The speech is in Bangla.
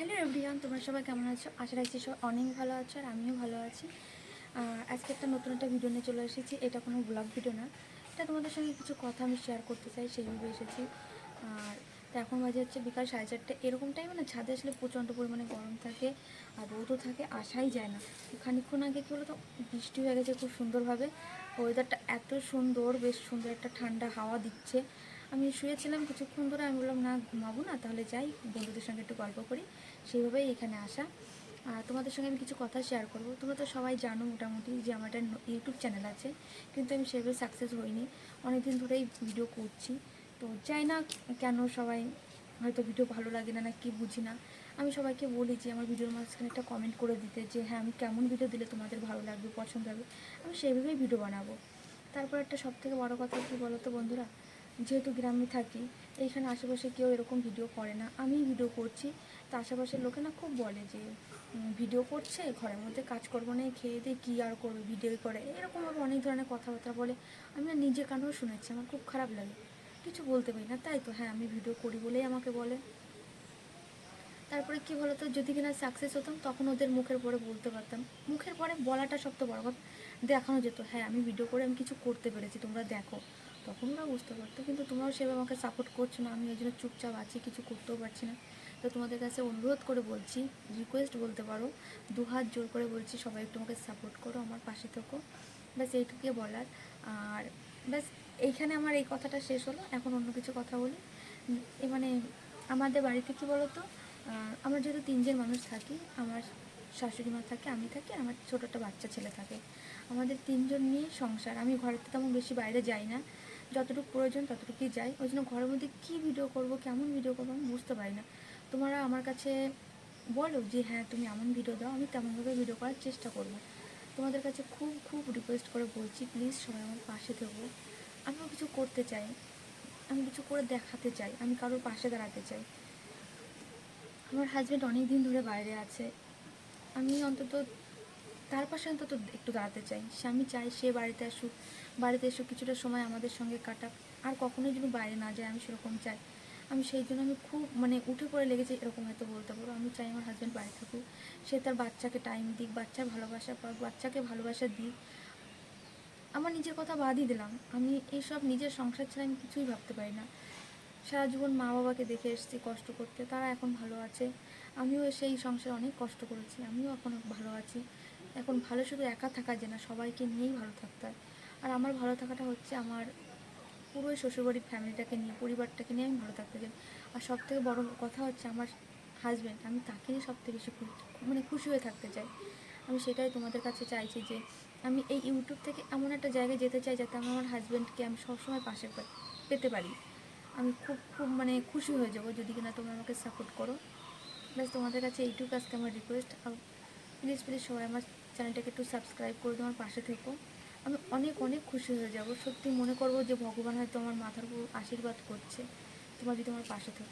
হ্যালো এভরিওয়ান, তোমরা সবাই কেমন আছো? আশা রাখছি সব অনেক ভালো আছো আর আমিও ভালো আছি। আজকে একটা নতুন একটা ভিডিও নিয়ে চলে এসেছি। এটা কোনো ব্লগ ভিডিও না। এটা তোমাদের সঙ্গে কিছু কথা আমি শেয়ার করতে চাই সেইভাবে এসেছি। আর এখন বাজে হচ্ছে বিকাল সাড়ে চারটে। এরকম টাইমে না ছাদে আসলে প্রচণ্ড পরিমাণে গরম থাকে আর রোদও থাকে আসাই যায় না। খানিক্ষণ আগে কী বলতো, বৃষ্টি হয়ে গেছে খুব সুন্দরভাবে। ওয়েদারটা এত সুন্দর, বেশ সুন্দর একটা ঠান্ডা হাওয়া দিচ্ছে। আমি শুয়েছিলাম কিছুক্ষণ ধরে, আমি বললাম, না, ঘুমাবো না, তাহলে যাই, বন্ধুদের সঙ্গে একটু গল্প করি। সেইভাবেই এখানে আসা। আর তোমাদের সঙ্গে আমি কিছু কথা শেয়ার করব। তোমরা তো সবাই জানো মোটামুটি যে আমার একটা ইউটিউব চ্যানেল আছে, কিন্তু আমি সেভাবে সাকসেস হইনি। অনেক দিন ধরেই ভিডিও করছি। তো যাই না কেন সবাই হয়তো ভিডিও ভালো লাগে না না কি বুঝি না। আমি সবাইকে বলি যে, আমার ভিডিওর মাঝখানে একটা কমেন্ট করে দিতে যে হ্যাঁ আমি কেমন ভিডিও দিলে তোমাদের ভালো লাগবে, পছন্দ হবে? আমি সেইভাবেই ভিডিও বানাবো। তারপর একটা সব থেকে বড়ো কথা কী বলো তো বন্ধুরা? যেহেতু গ্রামে থাকি, এইখানে আশেপাশে কেউ এরকম ভিডিও করে না। আমি ভিডিও করছি। তো আশেপাশের লোকে না খুব বলে যে ভিডিও করছে, ঘরের মধ্যে কাজ করব না, খেয়ে দিয়ে কী আর করবে ভিডিও করে। এরকমভাবে অনেক ধরনের কথাবার্তা বলে। আমি না নিজে কানেও শুনেছি, আমার খুব খারাপ লাগে। কিছু বলতে পারি না, তাই তো হ্যাঁ আমি ভিডিও করি বলেই আমাকে বলে। তারপরে কি বলতো, যদি কিনা সাকসেস হতাম, তখন ওদের মুখের পরে বলতে পারতাম। মুখের পরে বলাটা সব তো বড় কথা। দেখানো যেত হ্যাঁ আমি ভিডিও করে আমি কিছু করতে পেরেছি, তোমরা দেখো। তখন ওরা বুঝতে পারতো। কিন্তু তোমরাও সেভাবে আমাকে সাপোর্ট করছ না, আমি ওই জন্য চুপচাপ আছি, কিছু করতেও পারছি না। তো তোমাদের কাছে অনুরোধ করে বলছি রিকোয়েস্ট বলতে পারো দু হাত জোর করে বলছি, সবাই একটু আমাকে সাপোর্ট করো আমার পাশে থেকো। ব্যাস, এইটুকুই বলার। আর ব্যাস, এইখানে আমার এই কথাটা শেষ হলো। এখন অন্য কিছু কথা বলি। এ মানে আমাদের বাড়িতে কি বলো তো আমরা যেহেতু তিনজন মানুষ থাকি, আমার শাশুড়ি মা থাকে, আমি থাকি, আমার ছোটো একটা বাচ্চা ছেলে থাকে। আমাদের তিনজন নিয়ে সংসার। আমি থেকে তেমন বেশি বাইরে যাই না। যতটুকু প্রয়োজন ততটুকুই যাই। ওই জন্য ঘরের মধ্যে কী ভিডিও করব, কেমন ভিডিও করব আমি বুঝতে পারি না। তোমরা আমার কাছে বলো যে হ্যাঁ তুমি এমন ভিডিও দাও, আমি তেমনভাবে ভিডিও করার চেষ্টা করব। তোমাদের কাছে খুব খুব রিকোয়েস্ট করে বলছি প্লিজ সবাই আমার পাশে থেকো। আমিও কিছু করতে চাই। আমি কিছু করে দেখাতে চাই। আমি কারোর পাশে দাঁড়াতে চাই। আমার হাজব্যান্ড অনেক দিন ধরে বাইরে আছে। আমি অন্তত তার পাশে অন্তত একটু দাঁড়াতে চাই। সে আমি চাই সে বাড়িতে আসুক। বাড়িতে এসে কিছুটা সময় আমাদের সঙ্গে কাটাক। আর কখনোই যেন বাইরে না যায়, আমি সেরকম চাই। আমি সেই জন্য আমি খুব মানে উঠে পড়ে লেগেছি এরকম হয়তো বলতে পারো। আমি চাই আমার হাজব্যান্ড বাড়ি থাকুক। সে তার বাচ্চাকে টাইম দিক, বাচ্চার ভালোবাসা পাক, বাচ্চাকে ভালোবাসা দিক। আমার নিজের কথা বাদই দিলাম। আমি এইসব নিজের সংসার ছাড়া আমি কিছুই ভাবতে পারি না। সারা জীবন মা বাবাকে দেখে এসেছি কষ্ট করতে। তারা এখন ভালো আছে। আমিও সেই সংসারে অনেক কষ্ট করেছি। আমিও এখন ভালো আছি। এখন ভালো শুধু একা থাকা যায় না, সবাইকে নিয়েই ভালো থাকতে হয়। আর আমার ভালো থাকাটা হচ্ছে আমার পুরোই শ্বশুরবাড়ির ফ্যামিলিটাকে নিয়ে, পরিবারটাকে নিয়ে আমি ভালো থাকতে চাই। আর সব থেকে বড় কথা হচ্ছে আমার হাজব্যান্ড আমি তাকে নিয়ে সবথেকে বেশি মানে খুশি হয়ে থাকতে চাই। আমি সেটাই তোমাদের কাছে চাইছি যে, আমি এই ইউটিউব থেকে এমন একটা জায়গায় যেতে চাই যাতে আমি আমার হাজব্যান্ডকে আমি সবসময় পাশে পেতে পারি। আমি খুব খুব মানে খুশি হয়ে যাব যদি কিনা তোমরা আমাকে সাপোর্ট করো। ব্যাস তোমাদের কাছে এইটুকু আজকে আমার রিকোয়েস্ট আর প্লিজ প্লিজ সবাই আমার চ্যানেলটাকে একটু সাবস্ক্রাইব করে তোমার পাশে থেকো। আমি অনেক অনেক খুশি হয়ে যাব। সত্যি মনে করব যে ভগবান হয়তো আমার মাথার উপর আশীর্বাদ করছে। তোমার যদি আমার পাশে থেকো।